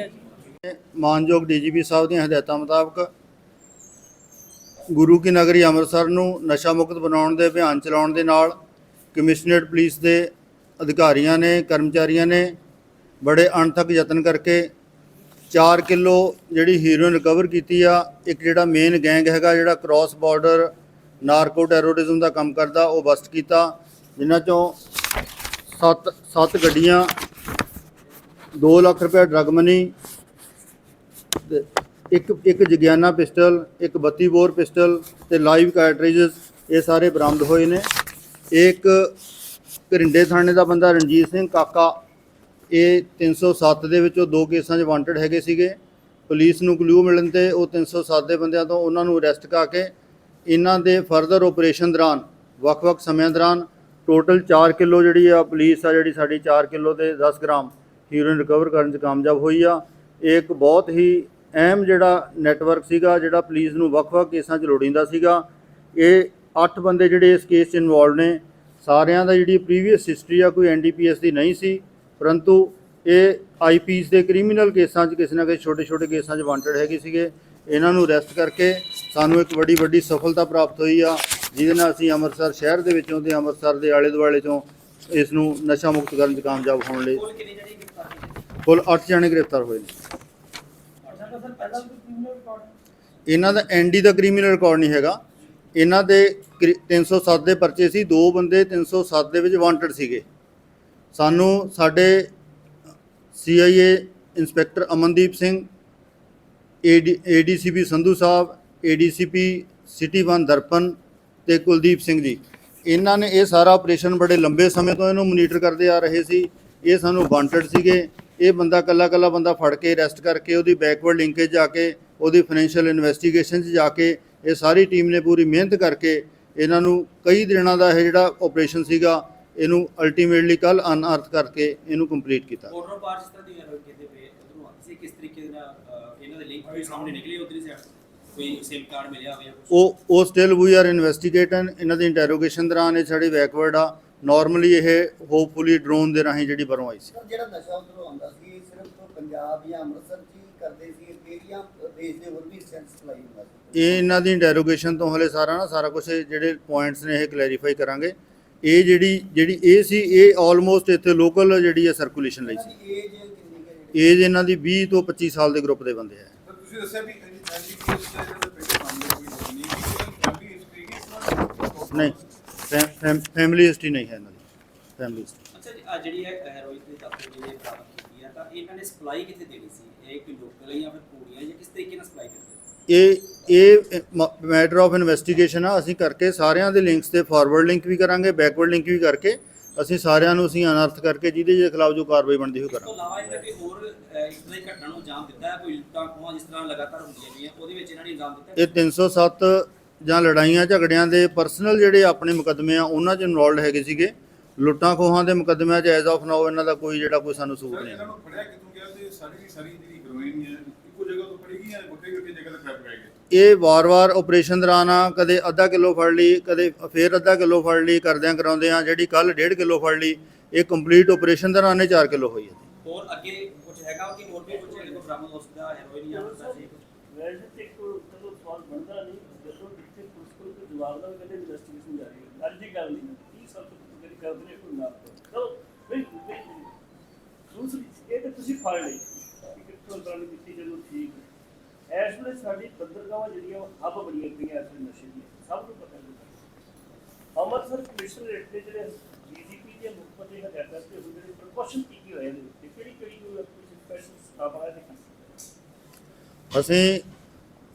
ਆ ਜੀ। ਮਾਨਯੋਗ ਡੀਜੀਪੀ ਸਾਹਿਬ ਦੀਆਂ ਹਦਾਇਤਾਂ ਮੁਤਾਬਕ ਗੁਰੂ ਕੀ ਨਗਰੀ ਅੰਮ੍ਰਿਤਸਰ ਨੂੰ ਨਸ਼ਾ ਮੁਕਤ ਬਣਾਉਣ ਦੇ, ਅਭਿਆਨ ਚਲਾਉਣ ਦੇ ਨਾਲ ਕਮਿਸ਼ਨਰੇਟ ਪੁਲਿਸ ਦੇ ਅਧਿਕਾਰੀਆਂ ਨੇ, ਕਰਮਚਾਰੀਆਂ ਨੇ ਬੜੇ ਅਣਥੱਕ ਯਤਨ ਕਰਕੇ 4 ਕਿਲੋ ਜਿਹੜੀ ਹੀਰੋਇਨ ਰਿਕਵਰ ਕੀਤੀ ਆ, ਇੱਕ ਜਿਹੜਾ ਮੇਨ ਗੈਂਗ ਹੈਗਾ ਜਿਹੜਾ ਕ੍ਰਾਸ ਬਾਰਡਰ ਨਾਰਕੋ ਟੈਰੋਰਿਜ਼ਮ ਦਾ ਕੰਮ ਕਰਦਾ, ਉਹ ਬਸਟ ਕੀਤਾ, ਜਿਨ੍ਹਾਂ ਚੋਂ 7 7 ਗੱਡੀਆਂ 2 ਲੱਖ ਰੁਪਏ ਡਰਗ ਮਨੀ ਇੱਕ ਇੱਕ ਜਗਿਆਨਾ ਪਿਸਟਲ, ਇੱਕ 32 ਬੋਰ ਪਿਸਟਲ ਤੇ ਲਾਈਵ ਕਾਰਟ੍ਰਿਜਸ ਇਹ ਸਾਰੇ ਬਰਾਮਦ ਹੋਏ ਨੇ। ਇੱਕ ਘਰਿੰਡੇ ਥਾਣੇ ਦਾ ਬੰਦਾ ਰਣਜੀਤ ਸਿੰਘ ਕਾਕਾ, ਇਹ 307 ਦੇ ਵਿੱਚੋਂ ਦੋ ਕੇਸਾਂ 'ਚ ਵਾਂਟਡ ਹੈਗੇ ਸੀਗੇ। ਪੁਲਿਸ ਨੂੰ ਕਲੂ ਮਿਲਣ ਤੇ ਉਹ 307 ਦੇ ਬੰਦਿਆਂ ਤੋਂ ਉਹਨਾਂ ਨੂੰ ਅਰੈਸਟ ਕਰਕੇ ਇਹਨਾਂ ਦੇ ਫਰਦਰ ਆਪਰੇਸ਼ਨ ਦੌਰਾਨ, ਵੱਖ-ਵੱਖ ਸਮਿਆਂ ਦੌਰਾਨ ਟੋਟਲ 4 ਕਿਲੋ ਜਿਹੜੀ ਆ ਪੁਲਿਸ ਆ, ਜਿਹੜੀ ਸਾਡੀ 4 ਕਿਲੋ ਤੇ 10 ਗ੍ਰਾਮ ਹੀਰੋਇਨ ਰਿਕਵਰ ਕਰਨ 'ਚ ਕਾਮਯਾਬ ਹੋਈ ਆ। ਇਹ ਇੱਕ ਬਹੁਤ ਹੀ ਅਹਿਮ ਜਿਹੜਾ ਨੈਟਵਰਕ ਸੀਗਾ, ਜਿਹੜਾ ਪੁਲਿਸ ਨੂੰ ਵੱਖ-ਵੱਖ ਕੇਸਾਂ 'ਚ ਲੋੜੀਂਦਾ ਸੀਗਾ। ਇਹ 8 ਬੰਦੇ ਜਿਹੜੇ ਇਸ ਕੇਸ 'ਚ ਇਨਵੋਲਡ ਨੇ। ਸਾਰਿਆਂ ਦਾ ਜਿਹੜੀ ਪ੍ਰੀਵੀਅਸ ਹਿਸਟਰੀ ਆ, ਕੋਈ ਐਨਡੀਪੀਐਸ ਦੀ ਨਹੀਂ ਸੀ। ਪਰੰਤੂ ਇਹ ਆਈਪੀਸ ਦੇ ਕ੍ਰਿਮੀਨਲ ਕੇਸਾਂ 'ਚ ਕਿਸੇ ਨਾ ਕਿਸੇ ਛੋਟੇ-ਛੋਟੇ ਕੇਸਾਂ 'ਚ ਵਾਂਟਡ ਹੈਗੇ ਸੀਗੇ। ਇਹਨਾਂ ਨੂੰ ਅਰੈਸਟ ਕਰਕੇ ਸਾਨੂੰ ਇੱਕ ਵੱਡੀ ਵੱਡੀ ਸਫਲਤਾ ਪ੍ਰਾਪਤ ਹੋਈ ਆ, ਜਿਹਦੇ ਨਾਲ ਅਸੀਂ ਅੰਮ੍ਰਿਤਸਰ ਸ਼ਹਿਰ ਦੇ ਵਿੱਚੋਂ ਤੇ ਅੰਮ੍ਰਿਤਸਰ ਦੇ ਆਲੇ ਦੁਆਲੇ ਚੋਂ ਇਸ ਨੂੰ ਨਸ਼ਾ ਮੁਕਤ ਕਰਨ 'ਚ ਕਾਮਯਾਬ ਹੋਣ ਲਈ ਕੁੱਲ 8 ਜਣੇ ਗ੍ਰਿਫਤਾਰ ਹੋਏ ਨੇ। ਇਹਨਾਂ ਦਾ ਐਨਡੀ ਦਾ ਕ੍ਰਿਮੀਨਲ ਰਿਕਾਰਡ ਨਹੀਂ ਹੈਗਾ। ਇਹਨਾਂ ਦੇ ਕ੍ਰਿ- 307 ਦੇ ਪਰਚੇ ਸੀ। ਦੋ ਬੰਦੇ 307 ਦੇ ਵਿੱਚ ਵਾਂਟਡ ਸੀਗੇ। ਸਾਨੂੰ ਸਾਡੇ CIA inspector Amandeep Singh ADCP Sandhu sahib, ADCP city one Darpan ਤੇ ਕੁਲਦੀਪ ਸਿੰਘ ਜੀ। ਇਹਨਾਂ ਨੇ ਇਹ ਸਾਰਾ ਆਪਰੇਸ਼ਨ ਬੜੇ ਲੰਬੇ ਸਮੇਂ ਤੋਂ ਇਹਨੂੰ ਮੋਨੀਟਰ ਕਰਦੇ ਆ ਰਹੇ ਸੀ। ਇਹ ਸਾਨੂੰ ਵਾਂਟਡ ਸੀਗੇ। ਇਹ ਬੰਦਾ ਕੱਲਾ ਕੱਲਾ ਬੰਦਾ ਫੜ ਕੇ ਅਰੈਸਟ ਕਰਕੇ ਉਹਦੀ ਬੈਕਵਰਡ ਲਿੰਕੇਜ ਜਾ ਕੇ ਉਹਦੀ ਫਾਈਨੈਂਸ਼ੀਅਲ ਇਨਵੈਸਟੀਗੇਸ਼ਨ 'ਚ ਜਾ ਕੇ ਇਹ ਸਾਰੀ ਟੀਮ ਨੇ ਪੂਰੀ ਮਿਹਨਤ ਕਰਕੇ ਇਹਨਾਂ ਨੂੰ ਕਈ ਦਿਨਾਂ ਦਾ ਇਹ ਜਿਹੜਾ ਆਪਰੇਸ਼ਨ ਸੀਗਾ ਇਹਨੂੰ ਅਲਟੀਮੇਟਲੀ ਕੱਲ ਅਨਅਰਥ ਕਰਕੇ ਇਹਨੂੰ ਕੰਪਲੀਟ ਕੀਤਾ। ਕੋਡਰ ਪਾਰ ਜਿਸ ਤਰ੍ਹਾਂ ਦੀ ਗੱਲ ਕਹਿੰਦੇ ਪਏ ਉਧਰੋਂ ਆਉਂਦੀ ਸੀ ਕਿਸ ਤਰੀਕੇ ਦੇ ਨਾਲ ਅਹ, ਇਹਨਾਂ ਦੇ ਲਿੰਕ ਵੀ ਸਾਹਮਣੇ ਨਿਕਲੇ ਉਧਰੀ ਸਾਈਡ ਕੋਈ ਸਿਮ ਕਾਰਡ ਮਿਲਿਆ ਹੋਵੇ? ਉਹ ਉਹ ਸਟਿਲ ਵੀ ਆਰ ਇਨਵੈਸਟੀਗੇਟਨ ਇਹਨਾਂ ਦੀ ਇੰਟਰੋਗੇਸ਼ਨ ਦੌਰਾਨ ਇਹ ਸਾਡੀ ਬੈਕਵਰਡ ਆ। ਨਾਰਮਲੀ ਇਹ ਹੋਪਫੁਲੀ ਡਰੋਨ ਦੇ ਰਾਹੀਂ ਜਿਹੜੀ ਬਰੋਂ ਆਈ ਸੀ ਜਿਹੜਾ ਨਸ਼ਾ ਉਧਰੋਂ ਆਉਂਦਾ ਸੀ ਇਹ ਸਿਰਫ ਪੰਜਾਬ ਜਾਂ ਅੰਮ੍ਰਿਤਸਰ 'ਚ ਹੀ ਕਰਦੇ ਸੀ ਕਿਹੜੀਆਂ ਦੇਸ਼ ਦੇ ਹੋਰ ਵੀ ਸੈਂਸ ਸਪਲਾਈ ਹੁੰਦਾ ਸੀ ਇਹ ਇਹਨਾਂ ਦੀ ਇੰਟਰੋਗੇਸ਼ਨ ਤੋਂ ਹਲੇ ਸਾਰਾ ਨਾ ਸਾਰਾ ਕੁਝ ਜਿਹੜੇ ਪੁਆਇੰਟਸ ਨੇ ਇਹ ਕਲੈਰੀਫਾਈ ਕਰਾਂਗੇ ਇਹ ਜਿਹੜੀ ਜਿਹੜੀ ਇਹ ਸੀ ਇਹ ਆਲਮੋਸਟ ਇੱਥੇ ਲੋਕਲ ਜਿਹੜੀ ਹੈ ਸਰਕੂਲੇਸ਼ਨ ਲਈ ਸੀ ਏਜ ਕਿੰਨੀ ਕੁ ਹੈ ਜਿਹੜੀ ਏਜ ਇਹਨਾਂ ਦੀ 20 ਤੋਂ 25 ਸਾਲ ਦੇ ਗਰੁੱਪ ਦੇ ਬੰਦੇ ਆ ਤਾਂ ਤੁਸੀਂ ਦੱਸਿਆ ਵੀ ਐਨਡੀਪੀਐਸ ਦਾ ਜਿਹੜਾ ਪਹਿਲੇ ਮਾਮਲੇ ਕੋਈ ਨਹੀਂ ਕਿ ਫੈਮਿਲੀ ਹਿਸਟਰੀ ਕੀ ਨਹੀਂ ਫੈਮਿਲੀ ਹਿਸਟਰੀ ਨਹੀਂ ਹੈ ਇਹਨਾਂ ਦੀ। ਫੈਮਿਲੀ ਹਿਸਟਰੀ ਅੱਛਾ ਜੀ ਆ ਜਿਹੜੀ ਹੈ ਹੈਰੋਇਨ ਦੇ ਤੱਤ ਜਿਹੜੇ ਪ੍ਰਾਪਤ ਕੀਤੀ ਆ ਤਾਂ ਇਹਨਾਂ ਨੇ ਸਪਲਾਈ ਕਿੱਥੇ ਦੇਣੀ ਸੀ? ਇਹ ਕੋਈ ਲੋਕਲ ਜਾਂ ਫਿਰ ਪੂੜੀਆਂ ਜਾਂ ਕਿਸ ਤਰੀਕੇ ਨਾਲ ਸਪਲਾਈ ਕਰਦੇ ਇਹ ਇਹ ਮੈਟਰ ਆਫ ਇਨਵੈਸਟੀਗੇਸ਼ਨ ਆ। ਅਸੀਂ ਕਰਕੇ ਸਾਰਿਆਂ ਦੇ ਲਿੰਕਸ ਤੇ ਫਾਰਵਰਡ ਲਿੰਕ ਵੀ ਕਰਾਂਗੇ ਬੈਕਵਰਡ ਲਿੰਕ ਵੀ ਕਰਕੇ ਅਸੀਂ ਸਾਰਿਆਂ ਨੂੰ ਅਸੀਂ ਅਨਰਥ ਕਰਕੇ ਜਿਹਦੇ ਜਿਹਦੇ ਖਿਲਾਫ ਜੋ ਕਾਰਵਾਈ ਬਣਦੀ ਹੋਈ ਇਸ ਤੋਂ ਕਰਾਂਗੇ। ਇਲਾਵਾ ਇਹਨਾਂ ਕੋਈ ਹੋਰ ਇਸ ਤਰ੍ਹਾਂ ਦੀ ਘਟਨਾ ਨੂੰ ਅੰਜਾਮ ਦਿੱਤਾ ਹੈ। ਕੋਈ ਲੁੱਟਾਂ ਖੋਹਾਂ ਜਿਸ ਤਰ੍ਹਾਂ ਲਗਾਤਾਰ ਹੁੰਦੀਆਂ ਪਈਆਂ ਉਹਦੇ ਵਿੱਚ ਇਹਨਾਂ ਨੇ ਅੰਜਾਮ ਦਿੱਤਾ ਹੈ? ਇਹ 307 ਜਾਂ ਲੜਾਈਆਂ ਝਗੜਿਆਂ ਦੇ ਪਰਸਨਲ ਜਿਹੜੇ ਆਪਣੇ ਮੁਕੱਦਮੇ ਆ ਉਹਨਾਂ 'ਚ ਇਨਵੋਲਡ ਹੈਗੇ ਸੀਗੇ। ਲੁੱਟਾਂ ਖੋਹਾਂ ਦੇ ਮੁਕੱਦਮਿਆਂ 'ਚ ਐਜ਼ ਆਫ ਨਾਓ ਇਹਨਾਂ ਦਾ ਕੋਈ ਜਿਹੜਾ ਕੋਈ ਸਾਨੂੰ ਸੂਟ ਨਹੀਂ ਇਹਨਾਂ ਹੈ ਨੂੰ ਫੜਿਆ ਕਿੱਥੋਂ ਗਿਆ ਤੇ ਸਾਰੀ ਦੀ ਸਾਰੀ ਜਿਹੜੀ ਹੀਰੋਇਨ ਹੈ ਇੱਕੋ ਜਗ੍ਹਾ ਤੋਂ ਫੜੀ ਗਈ ਜਾਂ ਵੱਖਰੀ ਵੱਖਰੀ ਜਗ੍ਹਾ ਤੇ ਟ੍ਰੈਪ ਰਹਿ ਗਏ? ਇਹ ਵਾਰ-ਵਾਰ ਆਪਰੇਸ਼ਨ ਦੌਰਾਨ ਆ ਕਦੇ ਅੱਧਾ ਕਿਲੋ ਫੜ ਲਈ ਕਦੇ ਫੇਰ ਅੱਧਾ ਕਿਲੋ ਫੜ ਲਈ ਕਰਦਿਆਂ ਕਰਾਉਂਦਿਆਂ ਜਿਹੜੀ ਕੱਲ 1.5 ਕਿਲੋ ਫੜ ਲਈ ਇਹ ਕੰਪਲੀਟ ਆਪਰੇਸ਼ਨ ਦੌਰਾਨ ਇਹ 4 ਕਿਲੋ ਹੋਈ ਹੈ। ਹੋਰ ਅੱਗੇ ਕੁਝ ਹੈਗਾ ਕਿ ਹੋਰ ਵੀ ਕੁਝ ਬਰਾਮਦ ਹੋ ਸਕਦਾ ਹੈਰੋਇਨ ਜਾਂ ਪੈਸੇ ਵੈਸੇ ਤੇ ਕੋਈ ਚਲੋ ਸਵਾਲ ਬਣਦਾ ਨਹੀਂ ਜਦੋਂ ਜਿੱਥੇ ਪੁਲਿਸ ਕੋਲ ਕੋਈ ਜਵਾਬ ਦਾ ਕਹਿੰਦੇ ਇਨਵੈਸਟੀਗੇਸ਼ਨ ਜਾਰੀ ਹੈ। ਅੱਜ ਦੀ ਗੱਲ ਨਹੀਂ 30 ਸਾਲ ਤੋਂ ਜਿਹੜੀ ਕਰਦੇ ਨੇ ਕੋਈ ਨਾ ਚਲੋ ਬਿਲਕੁਲ ਬਿਲਕੁਲ ਦੂਸਰੀ ਇਹ ਤਾਂ ਤੁਸੀਂ ਫੜ ਲਈ। ਕਿ ਕਿੱਥੋਂ ਗੱਲ ਕੀਤੀ ਜਦੋਂ ਠੀਕ ਹੈ। ਇਸ ਵੇਲੇ ਸਾਡੀ ਬੰਦਰਗਾਹਾਂ ਜਿਹੜੀਆਂ ਉਹ ਹੱਬ ਬਣੀਆਂ ਪਈਆਂ ਇਸ ਵੇਲੇ ਨਸ਼ੇ ਦੀਆਂ। ਸਭ ਨੂੰ ਪਤਾ ਨਹੀਂ ਅੰਮ੍ਰਿਤਸਰ ਕਮਿਸ਼ਨਰੇਟ ਦੇ ਜਿਹੜੇ ਡੀਜੀਪੀ ਦੇ ਮੁੱਖ ਮੰਤਰੀ ਹਦਾਇਤਾਂ ਤੇ ਉਹ ਜਿਹੜੇ ਪ੍ਰਕਾਸ਼ਨ ਕੀ ਕੀ ਹੋਏ ਨੇ ਤੇ ਕਿਹੜੀ ਕਿਹੜੀ ਕੋਈ ਸਪੈਸ਼ਲ ਸਥਾਪਨਾ ਦੇ ਅਸੀਂ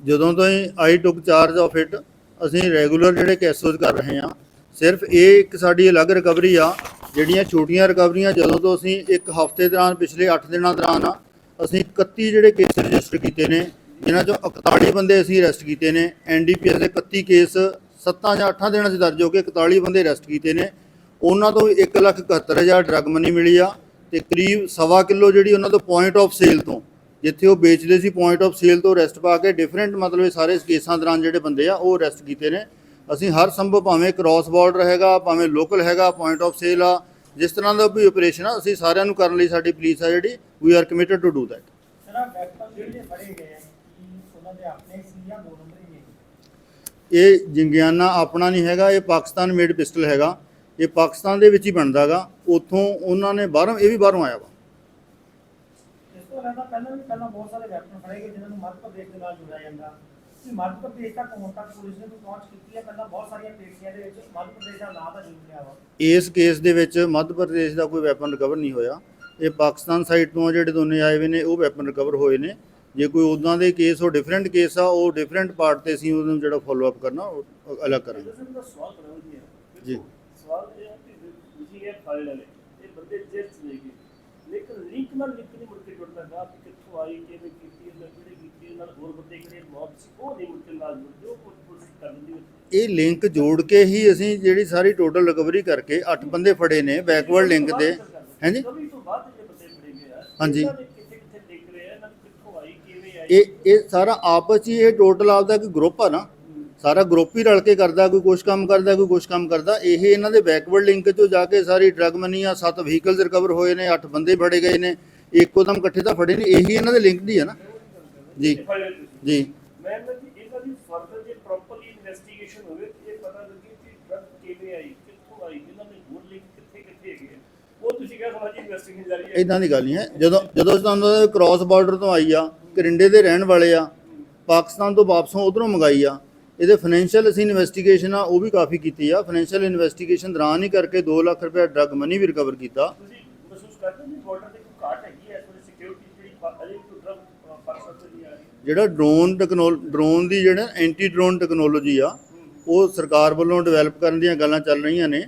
ਜਦੋਂ ਤੋਂ ਹੀ I took charge of it ਅਸੀਂ ਰੈਗੂਲਰ ਜਿਹੜੇ ਕੇਸਸ ਕਰ ਰਹੇ ਹਾਂ, ਸਿਰਫ ਇਹ ਇੱਕ ਸਾਡੀ ਅਲੱਗ ਰਿਕਵਰੀ ਆ, ਜਿਹੜੀਆਂ ਛੋਟੀਆਂ ਰਿਕਵਰੀਆਂ ਜਦੋਂ ਤੋਂ ਅਸੀਂ ਇੱਕ ਹਫ਼ਤੇ ਦੌਰਾਨ, ਪਿਛਲੇ 8 ਦਿਨਾਂ ਦੌਰਾਨ ਆ ਅਸੀਂ 31 ਜਿਹੜੇ ਕੇਸ ਰਜਿਸਟਰ ਕੀਤੇ ਨੇ, ਜਿਨ੍ਹਾਂ ਚੋਂ 41 ਬੰਦੇ ਅਸੀਂ ਅਰੈਸਟ ਕੀਤੇ ਨੇ ਐਨਡੀਪੀਐਸ ਦੇ 31 ਕੇਸ 7 ਜਾਂ 8 ਦਿਨਾਂ 'ਚ ਦਰਜ ਹੋ ਕੇ 41 ਬੰਦੇ ਅਰੈਸਟ ਕੀਤੇ ਨੇ। ਉਹਨਾਂ ਤੋਂ 171000 ਡਰੱਗ ਮਨੀ ਮਿਲੀ ਆ, ਤੇ ਕਰੀਬ ਸਵਾ ਕਿਲੋ ਜਿਹੜੀ ਉਹਨਾਂ ਤੋਂ ਪੁਆਇੰਟ ਆਫ ਸੇਲ ਤੋਂ ਜਿੱਥੇ ਉਹ ਵੇਚਦੇ ਸੀ ਪੁਆਇੰਟ ਆਫ ਸੇਲ ਤੋਂ ਅਰੈਸਟ ਪਾ ਕੇ ਡਿਫਰੈਂਟ ਮਤਲਬ ਇਹ ਸਾਰੇ ਕੇਸਾਂ ਦੌਰਾਨ ਜਿਹੜੇ ਬੰਦੇ ਆ ਉਹ ਅਰੈਸਟ ਕੀਤੇ ਨੇ। ਅਸੀਂ ਹਰ ਸੰਭਵ ਭਾਵੇਂ ਕ੍ਰਾਸ ਬਾਰਡਰ ਹੈਗਾ ਭਾਵੇਂ ਲੋਕਲ ਹੈਗਾ ਪੁਆਇੰਟ ਆਫ ਸੇਲ ਆ ਜਿਸ ਤਰ੍ਹਾਂ ਦਾ ਵੀ ਆਪਰੇਸ਼ਨ ਆ ਅਸੀਂ ਸਾਰਿਆਂ ਨੂੰ ਕਰਨ ਲਈ ਸਾਡੀ ਪੁਲਿਸ ਆ ਜਿਹੜੀ we are committed to do that ਇਹ ਜੰਗਿਆਨਾ ਆਪਣਾ ਨਹੀਂ ਹੈਗਾ ਇਹ ਪਾਕਿਸਤਾਨ ਮੇਡ ਪਿਸਟਲ ਹੈਗਾ। ਇਹ ਪਾਕਿਸਤਾਨ ਦੇ ਵਿੱਚ ਹੀ ਬਣਦਾਗਾ ਉੱਥੋਂ ਉਹਨਾਂ ਨੇ ਬਾਹਰੋਂ ਇਹ ਵੀ ਬਾਹਰੋਂ ਆਇਆ ਵਾ। ਤੋਂ ਇਲਾਵਾ ਪਹਿਲਾਂ ਵੀ ਪਹਿਲਾਂ ਬਹੁਤ ਸਾਰੇ ਵੈਪਨ ਫੜੇ ਗਏ ਜਿਨ੍ਹਾਂ ਨੂੰ ਮੱਧ ਪ੍ਰਦੇਸ਼ ਦੇ ਨਾਲ ਜੋੜਿਆ ਜਾਂਦਾ। ਕਿ ਮੱਧ ਪ੍ਰਦੇਸ਼ ਤੱਕ ਹੁਣ ਤੱਕ ਪੁਲਿਸ ਨੇ ਕੋਈ ਪਹੁੰਚ ਕੀਤੀ ਹੈ? ਪਹਿਲਾਂ ਬਹੁਤ ਸਾਰੀਆਂ ਪੇਸ਼ੀਆਂ ਦੇ ਵਿੱਚ ਮੱਧ ਪ੍ਰਦੇਸ਼ ਦਾ ਨਾਂ ਤਾਂ ਜ਼ਰੂਰ ਲਿਆ ਵਾ। ਇਸ ਕੇਸ ਦੇ ਵਿੱਚ ਮੱਧ ਪ੍ਰਦੇਸ਼ ਦਾ ਕੋਈ ਵੈਪਨ ਰਿਕਵਰ ਨਹੀਂ ਹੋਇਆ। ਇਹ ਪਾਕਿਸਤਾਨ ਸਾਈਡ ਤੋਂ ਜਿਹੜੇ ਦੋਨੇ ਆਏ ਹੋਏ ਨੇ ਉਹ ਵੈਪਨ ਰਿਕਵਰ ਹੋਏ ਨੇ। ਜੇ ਕੋਈ ਉਦਾਂ ਦੇ ਕੇਸ ਉਹ ਡਿਫਰੈਂਟ ਕੇਸ ਆ ਉਹ ਡਿਫਰੈਂਟ ਪਾਰਟ ਤੇ ਅਸੀਂ ਉਹਨੂੰ ਜਿਹੜਾ ਫੋਲੋ ਅਪ ਕਰਨਾ ਉਹ ਅਲੱਗ ਕਰਾਂਗੇ। ਹੈ। ਜੀ। ਸਵਾਲ ਇਹ ਹੈ ਕਿ ਤੁਸੀਂ ਇਹ ਫਾਈਲ ਵਾਲੇ। ਇਹ ਬੰਦੇ ਜੇਲ੍ਹ ਚ ਗਏ ਲੇਕਿਨ ਲਿੰਕ ਨਾਲ ਲਿੰਕ ਨਹੀਂ ਮੁੜ ਕੇ ਜੁੜਦਾ ਗਾ ਕਿ ਕਿੱਥੋਂ ਆਈ ਕਿਵੇਂ ਕੀਤੀ ਇਹਨਾਂ ਕਿਹੜੇ ਕੀਤੀ ਨਾਲ ਹੋਰ ਬੰਦੇ ਕਿਹੜੇ ਮੌਤ ਸੀ ਉਹ ਨਹੀਂ ਮੁੜ ਕੇ ਨਾਲ ਜੁੜਦੇ ਉਹ ਪੁਲਿਸ ਪੁਲਿਸ ਕਰ ਦਿੰਦੀ ਹੈ ਇਹ ਲਿੰਕ ਜੋੜ ਕੇ ਹੀ ਅਸੀਂ ਜਿਹੜੀ ਸਾਰੀ ਟੋਟਲ ਰਿਕਵਰੀ ਕਰਕੇ 8 ਬੰਦੇ ਫੜੇ ਨੇ ਬੈਕਵਰਡ ਲਿੰਕ ਦੇ। ਹਾਂਜੀ। ਕਵੀ ਤੋਂ ਬਾਅਦ ਜਿਹੜੇ ਬੰਦੇ ਫੜੇ ਗਏ ਆ ਹਾਂਜੀ। ਇਹਨਾਂ ਦੇ ਕਿੱਥੇ ਕਿੱਥੇ ਲਿੰਕ ਰਹੇ ਆ ਇਹਨਾਂ ਨੂੰ ਕਿੱਥੋਂ ਆਈ ਕਿਵੇਂ ਆਈ? ਇਹ ਇਹ ਸਾਰਾ ਆਪਸ ਹੀ ਇਹ ਟੋਟਲ ਆਪਦਾ ਕੋਈ ਗਰੁੱਪ ਆ ਨਾ। ਸਾਰਾ ਗਰੁੱਪ ਹੀ ਰਲ ਕੇ ਕਰਦਾ ਕੋਈ ਕੁਛ ਕੰਮ ਕਰਦਾ ਕੋਈ ਕੁਛ ਕੰਮ ਕਰਦਾ। ਇਹ ਇਹਨਾਂ ਦੇ ਬੈਕਵਰਡ ਲਿੰਕ 'ਚੋਂ ਜਾ ਕੇ ਸਾਰੀ ਡਰਗ ਮਨੀ ਆ ਸੱਤ ਵਹੀਕਲਸ ਰਿਕਵਰ ਹੋਏ ਨੇ ਅੱਠ ਬੰਦੇ ਫੜੇ ਗਏ ਨੇ ਇੱਕੋ ਦਮ ਇਕੱਠੇ ਤਾਂ ਫੜੇ ਨਹੀਂ ਇਹੀ ਇਹਨਾਂ ਦੇ ਲਿੰਕ ਦੀ ਹੈ ਨਾ। ਜੀ ਜੀ। ਮੈਂ ਨਾ ਜੀ ਇਹਨਾਂ ਦੀ ਫਰਦਰ ਜੇ ਪ੍ਰੋਪਰਲੀ ਇਨਵੈਸਟੀਗੇਸ਼ਨ ਹੋਵੇ ਤੇ ਇਹ ਪਤਾ ਲੱਗੇ ਕਿ ਡਰਗ ਕਿਵੇਂ ਆਈ ਕਿੱਥੋਂ ਆਈ ਇਹਨਾਂ ਦੇ ਹੋਰ ਲਿੰਕ ਕਿੱਥੇ ਕਿੱਥੇ ਹੈਗੇ ਆ। ਉਹ ਤੁਸੀਂ ਕਿਹਾ ਸਮਾਜੀ ਇਨਵੈਸਟੀਗੇਸ਼ਨ ਜਾਰੀ ਹੈ। ਇਦਾਂ ਦੀ ਗੱਲ ਨਹੀਂ ਹੈ। ਜਦੋਂ ਜਦੋਂ ਤੁਹਾਨੂੰ ਕ੍ਰਾਸ ਬਾਰਡਰ ਤੋਂ ਆਈ ਆ ਕਰਿੰਡੇ ਦੇ ਰਹਿਣ ਵਾਲੇ ਆ ਪਾਕਿਸਤਾਨ ਤੋਂ ਵਾਪਸੋਂ ਉਧਰੋਂ ਮੰਗਾਈ ਆ ਇਹਦੇ ਫਾਈਨੈਂਸ਼ੀਅਲ ਅਸੀਂ ਇਨਵੈਸਟੀਗੇਸ਼ਨ ਆ ਉਹ ਵੀ ਕਾਫੀ ਕੀਤੀ ਆ। ਫਾਈਨੈਂਸ਼ੀਅਲ ਇਨਵੈਸਟੀਗੇਸ਼ਨ ਦੌਰਾਨ ਹੀ ਕਰਕੇ 2 ਲੱਖ ਰੁਪਏ ਡਰਗ ਮਨੀ ਵੀ ਰਿਕਵਰ ਕੀਤਾ। ਤੁਸੀਂ ਮਹਿਸੂਸ ਕਰਦੇ ਹੋ ਕਿ ਬਾਰਡਰ ਤੇ ਕੋਈ ਘਾਟ ਹੈਗੀ ਹੈ ਇਸ ਵੇਲੇ ਸਿਕਿਉਰਿਟੀ ਜਿਹੜੀ ਪ- ਅਜੇ ਵੀ ਡਰਗ ਪਾਕਿਸਤਾਨ ਤੋਂ ਨਹੀਂ ਆ ਰਹੀ ਜਿਹੜਾ ਡਰੋਨ ਟੈਕਨੋਲ ਡਰੋਨ ਦੀ ਜਿਹੜਾ ਐਂਟੀ ਡਰੋਨ ਟੈਕਨੋਲੋਜੀ ਆ ਉਹ ਸਰਕਾਰ ਵੱਲੋਂ ਡਿਵੈਲਪ ਕਰਨ ਦੀਆਂ ਗੱਲਾਂ ਚੱਲ ਰਹੀਆਂ ਨੇ।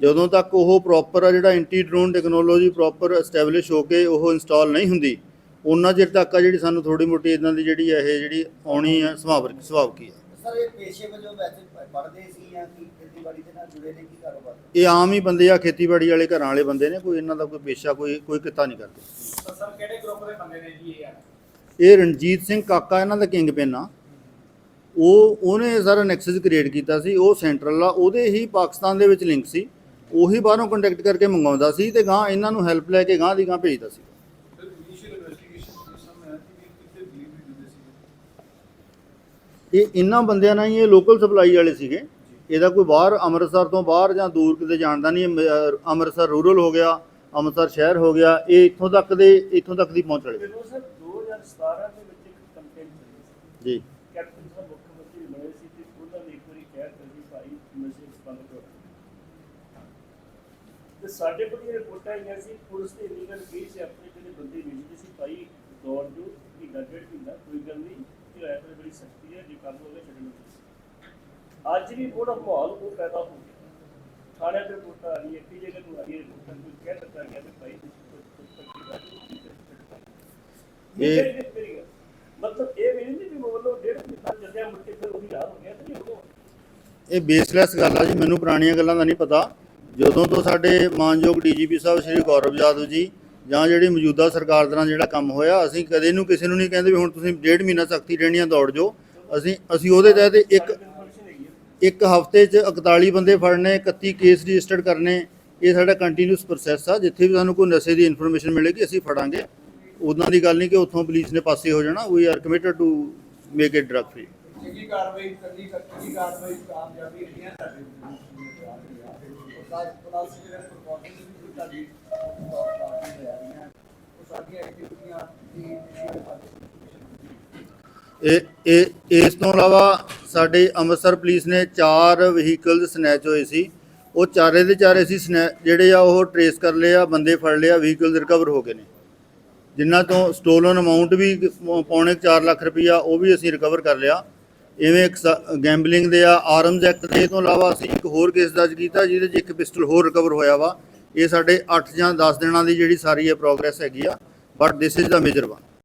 ਜਦੋਂ ਤੱਕ ਉਹ ਪ੍ਰੋਪਰ ਆ ਜਿਹੜਾ anti drone technology proper establish ਹੋ ਕੇ ਉਹ ਇੰਸਟਾਲ ਨਹੀਂ ਹੁੰਦੀ ਉਹਨਾਂ ਚਿਰ ਤੱਕ ਆ ਜਿਹੜੀ ਸਾਨੂੰ ਥੋੜੀ ਮੋਟੀ ਇਦਾਂ ਦੀ ਜਿਹੜੀ ਇਹ ਜਿਹੜੀ ਆਉਣੀ ਆ ਸੁਭਾਵਿਕ ਸੁਭਾਵਿਕ ਆ। ਸਰ ਇਹ ਪੇਸ਼ੇ ਵਜੋਂ ਵੈਸੇ ਪੜ੍ਹਦੇ ਸੀ ਜਾਂ ਕੀ ਖੇਤੀਬਾੜੀ ਦੇ ਨਾਲ ਜੁੜੇ ਨੇ? ਕੀ ਕਾਰੋਬਾਰ ਇਹ ਆਮ ਹੀ ਬੰਦੇ ਆ ਖੇਤੀਬਾੜੀ ਵਾਲੇ ਘਰਾਂ ਵਾਲੇ ਬੰਦੇ ਨੇ ਕੋਈ ਇਹਨਾਂ ਦਾ ਕੋਈ ਪੇਸ਼ਾ ਕੋਈ ਕੋਈ ਕਿੱਤਾ ਨਹੀਂ ਕਰਦੇ। ਤਾਂ ਸਰ ਕਿਹੜੇ ਗਰੁੱਪ ਦੇ ਬੰਦੇ ਨੇ ਜੀ ਇਹ? ਯਾਰ ਇਹ ਰਣਜੀਤ ਸਿੰਘ ਕਾਕਾ ਇਹਨਾਂ ਦਾ ਕਿੰਗ ਪਿਨ ਆ। ਉਹ ਉਹਨੇ ਸਾਰਾ ਨੈਕਸਸ ਕ੍ਰੀਏਟ ਕੀਤਾ ਸੀ ਉਹ ਸੈਂਟਰਲ ਆ ਉਹਦੇ ਹੀ ਪਾਕਿਸਤਾਨ ਦੇ ਵਿੱਚ ਲਿੰਕ ਸੀ। ਉਹੀ ਬਾਹਰੋਂ ਕੰਟੈਕਟ ਕਰਕੇ ਮੰਗਾਉਂਦਾ ਸੀ ਤੇ ਗਾਂ ਇਹਨਾਂ ਨੂੰ ਹੈਲਪ ਲੈ ਕੇ ਗਾਂ ਦੀ ਗਾਂ ਭੇਜਦਾ ਸੀ ਸਰ ਇਨੀਸ਼ੀਅਲ ਇਨਵੈਸਟੀਗੇਸ਼ਨ ਦੇ ਸਾਹਮਣੇ ਆਇਆ ਕਿ ਕਿੱਥੇ ਡਿਲੀਵਰੀ ਦਿੰਦੇ ਸੀ ਇਹ ਇਹਨਾਂ ਬੰਦਿਆਂ ਨਾਲ ਹੀ ਇਹ ਲੋਕਲ ਸਪਲਾਈ ਵਾਲੇ ਸੀਗੇ। ਇਹਦਾ ਕੋਈ ਬਾਹਰ ਅੰਮ੍ਰਿਤਸਰ ਤੋਂ ਬਾਹਰ ਜਾਂ ਦੂਰ ਕਿਤੇ ਜਾਣਦਾ ਨਹੀਂ ਇਹ, ਅਹ, ਅੰਮ੍ਰਿਤਸਰ ਰੂਰਲ ਹੋ ਗਿਆ ਅੰਮ੍ਰਿਤਸਰ ਸ਼ਹਿਰ ਹੋ ਗਿਆ ਇਹ ਇੱਥੋਂ ਤੱਕ ਦੇ ਇੱਥੋਂ ਤੱਕ ਦੀ ਪਹੁੰਚ ਵਾਲੇ ਮੈਨੂੰ ਸਰ 2017 ਦੇ ਵਿੱਚ ਇੱਕ ਕੰਪਲੇਂਟ ਚੱਲੀ ਸੀ। ਜੀ। ਕੈਪਟਨ ਸਾਹਿਬ ਮੁੱਖ ਮੰਤਰੀ ਬਣੇ ਸੀ ਤੇ ਉਹਨਾਂ ਨੇ ਇੱਕ ਵਾਰੀ ਕਹਿ ਦਿੱਤਾ ਸੀ ਭਾਈ ਨਸ਼ੇ ਬੰਦ ਕਰੋ। ਤੇ ਸਾਡੇ ਕੋਲ ਇਹ ਰਿਪੋਰਟਾਂ ਆਈਆਂ ਸੀ ਪੁਲਿਸ ਨੇ ਇੰਨੀ ਗੱਲ ਕਹੀ ਸੀ ਆਪਣੇ ਜਿਹੜੇ ਬੰਦੇ ਭੇਜਦੇ ਸੀ ਭਾਈ ਦੌੜ ਜੋ ਕਿ ਗੱਡੜ ਹੁੰਦਾ ਕੋਈ ਗੱਲ ਨਹੀਂ ਕਿ ਹੋਇਆ ਤਾਂ ਬੜੀ ਸਖਤੀ ਹੈ ਜੇ ਕੰਮ ਹੋਵੇ ਛੱਡਣਾ ਅੱਜ ਵੀ ਥੋੜਾ ਮਾਹੌਲ ਉਹ ਪੈਦਾ ਹੋ ਗਿਆ। ਥਾਣੇ ਤੇ ਰਿਪੋਰਟਾਂ ਆ ਰਹੀ ਹੈ ਨੂੰ ਆ ਰਹੀ ਹੈ ਰਿਪੋਰਟਾਂ ਕੋਈ ਕਹਿ ਦਿੱਤਾ ਗਿਆ ਕਿ ਭਾਈ ਇਹ- ਮਤਲਬ ਇਹ ਵੀ ਨਹੀਂ ਕਿ ਮਤਲਬ ਡੇਢ ਮਹੀਨਾ ਚੱਲਿਆ ਮੁੜ ਕੇ ਫਿਰ ਉਹੀ ਹਾਲ ਹੋ ਗਿਆ ਤੇ ਨਹੀਂ ਹੋ ਇਹ ਬੇਸਲੈਸ ਗੱਲ ਆ ਜੀ ਮੈਨੂੰ ਪੁਰਾਣੀਆਂ ਗੱਲਾਂ ਦਾ ਨਹੀਂ ਪਤਾ। ਜਦੋਂ ਤੋਂ ਸਾਡੇ ਮਾਨਯੋਗ ਡੀਜੀਪੀ ਸਾਹਿਬ ਸ਼੍ਰੀ ਗੌਰਵ ਯਾਦਵ ਜੀ ਜਾਂ ਜਿਹੜੀ ਮੌਜੂਦਾ ਸਰਕਾਰ ਦੌਰਾਨ ਜਿਹੜਾ ਕੰਮ ਹੋਇਆ, ਅਸੀਂ ਕਦੇ ਨੂੰ ਕਿਸੇ ਨੂੰ ਨਹੀਂ ਕਹਿੰਦੇ ਵੀ ਹੁਣ ਤੁਸੀਂ ਡੇਢ ਮਹੀਨਾ ਸਖਤੀ ਰਹਿਣੀਆਂ ਦੌੜ ਜਾਓ। ਅਸੀਂ ਅਸੀਂ ਉਹਦੇ ਤਹਿਤ ਇੱਕ ਇੱਕ ਹਫ਼ਤੇ 'ਚ 41 ਬੰਦੇ ਫੜਨੇ 31 ਕੇਸ ਰਜਿਸਟਰਡ ਕਰਨੇ, ਇਹ ਸਾਡਾ ਕੰਟੀਨਿਊਸ ਪ੍ਰੋਸੈਸ ਆ। ਜਿੱਥੇ ਵੀ ਸਾਨੂੰ ਕੋਈ ਨਸ਼ੇ ਦੀ ਇਨਫੋਰਮੇਸ਼ਨ ਮਿਲੇਗੀ, ਅਸੀਂ ਫੜਾਂਗੇ। ਉਦਾਂ ਦੀ ਗੱਲ ਨਹੀਂ ਕਿ ਉੱਥੋਂ ਪੁਲਿਸ ਨੇ ਪਾਸੇ ਹੋ ਜਾਣਾ। We are committed to make it drug free ਚੰਗੀ ਕਾਰਵਾਈ ਕਰਨੀ ਚੰਗੀ ਕਾਰਵਾਈ ਕਾਮਯਾਬੀ ਰਹੀਆਂ ਸਾਡੇ ਇਹ ਇਹ, ਇਸ ਤੋਂ ਇਲਾਵਾ ਸਾਡੇ ਅੰਮ੍ਰਿਤਸਰ ਪੁਲਿਸ ਨੇ ਚਾਰ ਵਹੀਕਲ ਸਨੈਚ ਹੋਏ ਸੀ। ਉਹ ਚਾਰੇ ਦੇ ਚਾਰੇ ਸੀ ਸਨੈ ਜਿਹੜੇ ਆ ਉਹ ਟਰੇਸ ਕਰ ਲਏ ਆ, ਬੰਦੇ ਫੜ ਲਏ ਆ ਵਹੀਕਲ ਰਿਕਵਰ ਹੋ ਗਏ ਨੇ। ਜਿਨ੍ਹਾਂ ਤੋਂ ਸਟੋਲਨ ਅਮਾਉਂਟ ਵੀ ਪ- ਪੌਣੇ 4 ਲੱਖ ਰੁਪਈਆ ਉਹ ਵੀ ਅਸੀਂ ਰਿਕਵਰ ਕਰ ਲਿਆ। ਇਵੇਂ ਇੱਕ ਗੈਂਬਲਿੰਗ ਦੇ ਆ ਆਰਮਜ਼ ਐਕਟ ਦੇ ਤੋਂ ਇਲਾਵਾ ਅਸੀਂ ਇੱਕ ਹੋਰ ਕੇਸ ਦਰਜ ਕੀਤਾ, ਜਿਹਦੇ 'ਚ ਇੱਕ ਪਿਸਟਲ ਹੋਰ ਰਿਕਵਰ ਹੋਇਆ ਵਾ। ਇਹ ਸਾਡੇ 8 ਜਾਂ 10 ਦਿਨਾਂ ਦੀ ਜਿਹੜੀ ਸਾਰੀ ਹੈ ਪ੍ਰੋਗਰੈਸ ਹੈਗੀ ਆ but this is the major one